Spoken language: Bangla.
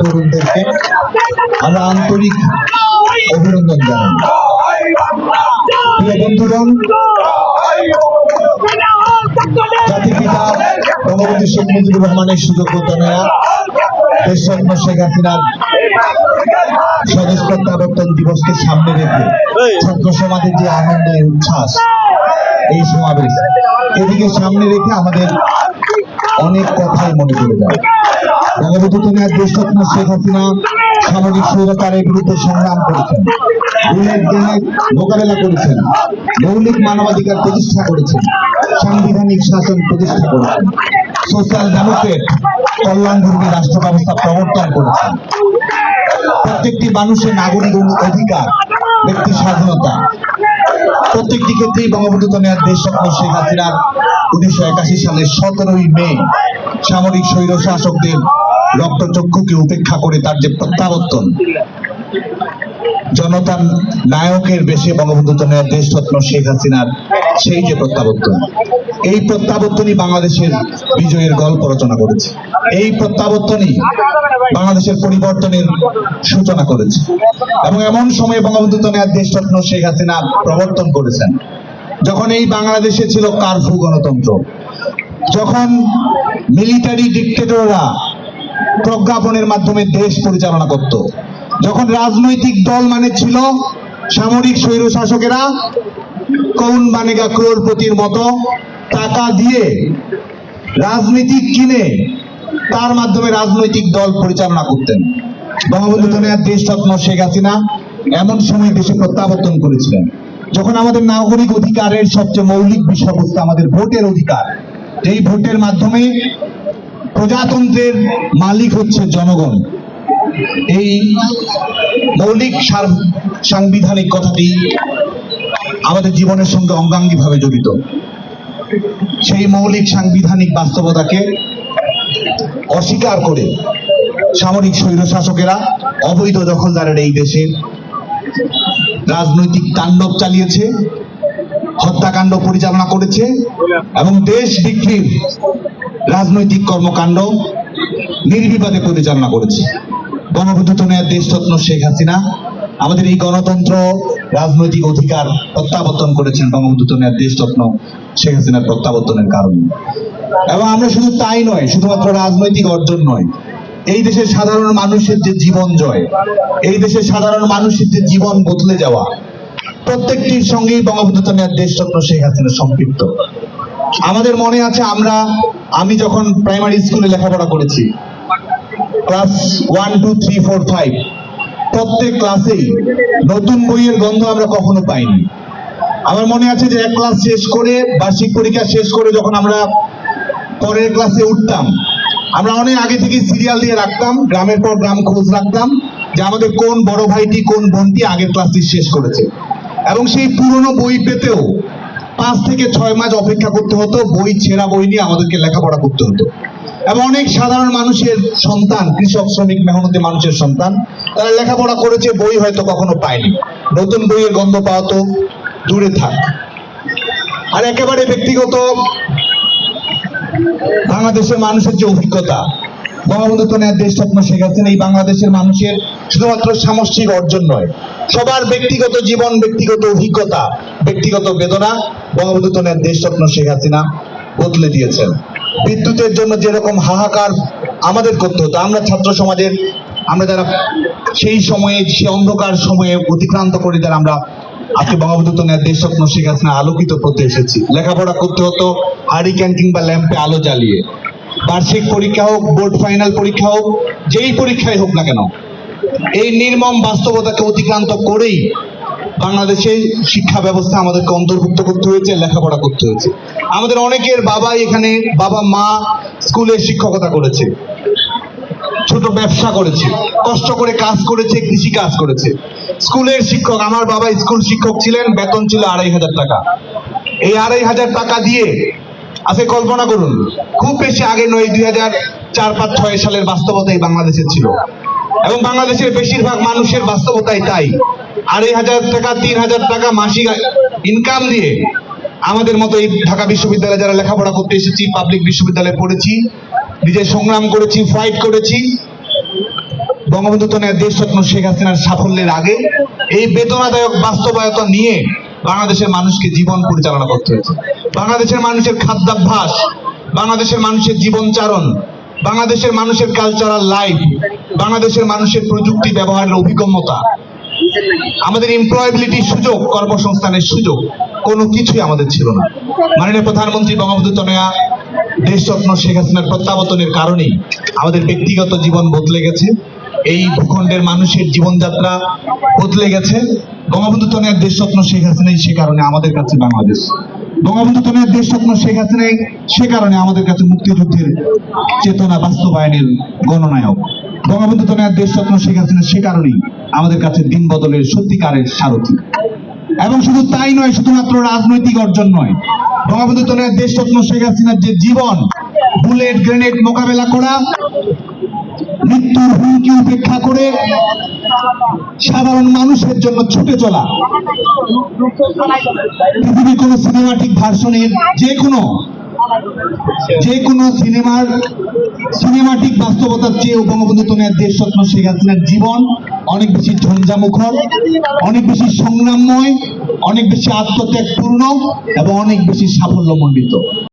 তরুণদেরকে আমরা আন্তরিক অভিনন্দন জানাই। বন্ধুগণ রহমানের প্রত্যাবর্তন দিবসকে সামনে রেখে ছাত্র সমাজের যে উচ্ছ্বাস, এই সমাবেশ, এদিকে সামনে রেখে আমাদের অনেক কথাই মনে পড়ে যায়। বঙ্গবন্ধু তনয়ার দেশরত্ন শেখ হাসিনা সামাজিক স্বৈরাচারের বিরুদ্ধে সংগ্রাম করেছেন। বুলেট গ্যাংয়ের মোকাবেলা করেছেন। মৌলিক মানবাধিকার প্রতিষ্ঠা করেছেন। সাংবিধানিক শাসন প্রতিষ্ঠা করেছেন। সোশ্যাল ডেমোক্রেট কল্যাণধর্মী রাষ্ট্র ব্যবস্থা প্রবর্তন করেছেন। প্রত্যেকটি মানুষের নাগরিক অধিকার, ব্যক্তি স্বাধীনতা। প্রত্যেকটি ক্ষেত্রেই বঙ্গবন্ধু তনয়ার দেশ শেখ হাসিনার উনিশশো একাশি সালের সতেরোই মে সামরিক স্বৈর শাসকদের রক্তচক্ষুকে উপেক্ষা করে তার যে প্রত্যাবর্তন, জনতার নায়কের বেশে বঙ্গবন্ধু তনয়ার দেশ রত্ন শেখ হাসিনার সেই যে প্রত্যাবর্তন, এই প্রত্যাবর্তনই বাংলাদেশের বিজয়ের গল্প রচনা করেছে। এই প্রত্যাবর্তনই বাংলাদেশের পরিবর্তনের সূচনা করেছে। এবং এমন সময়ে বঙ্গবন্ধু তনয়ার দেশ রত্ন শেখ হাসিনা প্রবর্তন করেছেন। যখন এই বাংলাদেশে ছিল কারফু গণতন্ত্র, যখন মিলিটারি ডিক্টেটররা প্রজ্ঞাপনের মাধ্যমে দেশ পরিচালনা করত, যখন রাজনৈতিক দল মানে ছিল সামরিক স্বৈর শাসকেরা কৌন বানেগা ক্রোরপতির মতো টাকা দিয়ে রাজনীতিক কিনে তার মাধ্যমে রাজনৈতিক দল পরিচালনা করতেন। বঙ্গবন্ধু দেশ দেশরত্ন শেখ হাসিনা এমন সময় দেশে প্রত্যাবর্তন করেছিলেন। যখন আমাদের নাগরিক অধিকারের সবচেয়ে মৌলিক বিষয়বস্তু আমাদের ভোটের অধিকার, যেই ভোটের মাধ্যমে প্রজাতন্ত্রের মালিক হচ্ছে জনগণ। এই মৌলিক সাংবিধানিক কথাটি আমাদের জীবনের সঙ্গে অঙ্গাঙ্গিভাবে জড়িত। সেই মৌলিক সাংবিধানিক বাস্তবতাকে অস্বীকার করে সামরিক স্বৈরশাসকেরা অবৈধ দখলদারের এই দেশে রাজনৈতিক তাণ্ডব চালিয়েছে, হত্যাকাণ্ড পরিচালনা করেছে এবং দেশ বিক্রির রাজনৈতিক কর্মকাণ্ড নির্বিবাদে পরিচালনা করেছে। গণবন্ধু তনয়ার দেশরত্ন শেখ হাসিনা আমাদের এই গণতন্ত্র, রাজনৈতিক অধিকার প্রত্যাবর্তন করেছেন বঙ্গবন্ধু তনয়ার দেশরত্ন শেখ হাসিনার প্রত্যাবর্তনের কারণে। এবং আমরা শুধু তাই নয়, শুধুমাত্র রাজনৈতিক অর্জন নয় এই দেশের সাধারণ মানুষের যে জীবন জয়, এই দেশের সাধারণ মানুষের যে জীবন বদলে যাওয়া, প্রত্যেকটির সঙ্গেই বঙ্গবন্ধু তনয়ার দেশরত্ন শেখ হাসিনা সম্পৃক্ত। আমাদের মনে আছে আমরা, আমি যখন প্রাইমারি স্কুলে লেখাপড়া করেছি class one two three four five প্রত্যেক ক্লাসেই নতুন বইয়ের গন্ধ আমরা কখনো পাইনি। আমার মনে আছে যে এক ক্লাস শেষ করে বার্ষিক পরীক্ষা শেষ করে যখন আমরা পরের ক্লাসে উঠতাম আমরা অনেক আগে থেকে সিরিয়াল দিয়ে রাখতাম, গ্রামের পর গ্রাম খোঁজ রাখতাম যে আমাদের কোন বড় ভাইটি, কোন বোনটি আগের ক্লাসটি শেষ করেছে। এবং সেই পুরনো বই পেতেও পাঁচ থেকে ছয় মাস অপেক্ষা করতে হতো, বই, ছেঁড়া বই নিয়ে আমাদেরকে লেখাপড়া করতে হতো। এবং অনেক সাধারণ মানুষের সন্তান, কৃষক, শ্রমিক, মেহনতি মানুষের সন্তান, তারা লেখাপড়া করেছে, বই হয়তো কখনো পায়নি। নতুন বইয়ের গন্ধ পাওয়া তো দূরে থাক। আর একেবারে ব্যক্তিগত বাংলাদেশের মানুষের যে অভিজ্ঞতা বঙ্গবন্ধু তনয়ার দেশ স্বপ্ন শেখ হাসিনা, এই বাংলাদেশের মানুষের শুধুমাত্র সামষ্টিক অর্জন নয়, সবার ব্যক্তিগত জীবন, ব্যক্তিগত অভিজ্ঞতা, ব্যক্তিগত বেদনা বঙ্গবন্ধু তনয়ার দেশ স্বপ্ন শেখ হাসিনা বদলে দিয়েছেন। বিদ্যুতের জন্য যেরকম হাহাকার আমাদের করতে হতো, আমরা ছাত্র সমাজের, আমরা যারা সেই সময়ে সে অন্ধকার সময়ে অতিক্রান্ত করে যারা আমরা আজকে বঙ্গবন্ধু তনয়ার দেশ স্বপ্ন শেখ হাসিনা আলোকিত করতে এসেছি। লেখাপড়া করতে হতো হারিকেন কিংবা ল্যাম্পে আলো জ্বালিয়ে। বার্ষিক পরীক্ষা হোক, বোর্ড ফাইনাল পরীক্ষা হোক, যেই পরীক্ষাই হোক না কেন, এই নির্মম বাস্তবতাকে অতিক্রান্ত করেই বাংলাদেশে শিক্ষা ব্যবস্থা আমাদেরকে অন্তর্ভুক্ত করতে হয়েছে, লেখাপড়া করতে হয়েছে। আমাদের অনেকের বাবাই এখানে বাবা মা স্কুলে শিক্ষকতা করেছে। ছোট ব্যবসা করেছে, কষ্ট করে কাজ করেছে, কৃষি কাজ করেছে। স্কুলের শিক্ষক, আমার বাবা স্কুল শিক্ষক ছিলেন, বেতন ছিল আড়াই হাজার টাকা। এই আড়াই হাজার টাকা দিয়ে আজকে কল্পনা করুন, খুব বেশি আগে নয়, দুই হাজার চার পাঁচ ছয় সালের বাস্তবতা এই বাংলাদেশে ছিল। এবং বাংলাদেশের বেশিরভাগ মানুষের বাস্তবতাই তাই। আড়াই হাজার টাকা, তিন হাজার টাকা মাসিক ইনকাম দিয়ে আমাদের মতো এই ঢাকা বিশ্ববিদ্যালয়ে যারা লেখাপড়া করতে এসেছি পাবলিক বিশ্ববিদ্যালয়ে পড়েছি নিজে সংগ্রাম করেছি ফাইট করেছি। বঙ্গবন্ধু দেশ রত্ন শেখ হাসিনার সাফল্যের আগে। এই বেদনাদায়ক বাস্তবায়তা নিয়ে বাংলাদেশের মানুষকে জীবন পরিচালনা করতে হয়েছে। বাংলাদেশের মানুষের খাদ্যাভ্যাস, বাংলাদেশের মানুষের জীবনচারণ, বাংলাদেশের মানুষের কালচারাল লাইফ বাংলাদেশের মানুষের প্রযুক্তি ব্যবহারের অভিগম্যতা। আমাদের এমপ্লয়াবিলিটির সুযোগ, কর্মসংস্থানের সুযোগ, কোনো কিছুই আমাদের ছিল না। মাননীয় প্রধানমন্ত্রী বঙ্গবন্ধু তনয়া দেশরত্ন শেখ হাসিনার প্রত্যাবর্তনের কারণেই আমাদের ব্যক্তিগত জীবন বদলে গেছে। এই ভূখণ্ডের মানুষের জীবনযাত্রা বদলে গেছে। বঙ্গবন্ধু তনয়ার দেশরত্ন শেখ হাসিনাই সে কারণে আমাদের কাছে বাংলাদেশ। বঙ্গবন্ধু তনয়ার দেশরত্ন শেখ হাসিনাই সে কারণে আমাদের কাছে মুক্তিযুদ্ধের চেতনা বাস্তবায়নের গণনায়ক। বঙ্গবন্ধু তনয়ার দেশরত্ন শেখ হাসিনা সে কারণেই আমাদের কাছে দিন বদলের সত্যিকারের সারথী। এবং শুধু তাই নয়, শুধুমাত্র রাজনৈতিক অর্জন নয় বঙ্গবন্ধু দেশ দেশরত্ন শেখ হাসিনার যে জীবন, বুলেট, গ্রেনেড মোকাবেলা করা, মৃত্যুর হুমকি উপেক্ষা করে সাধারণ মানুষের জন্য ছুটে চলা। পৃথিবীর কোন সিনেমাটিক ভার্সনের যে কোনো যে কোনো সিনেমার সিনেমাটিক বাস্তবতার চেয়েও বঙ্গবন্ধু দেশ স্বপ্ন শেখ হাসিনার জীবন অনেক বেশি ঝঞ্ঝামুখর, অনেক বেশি সংগ্রাময় অনেক বেশি আত্মত্যাগপূর্ণ এবং অনেক বেশি সাফল্যমণ্ডিত।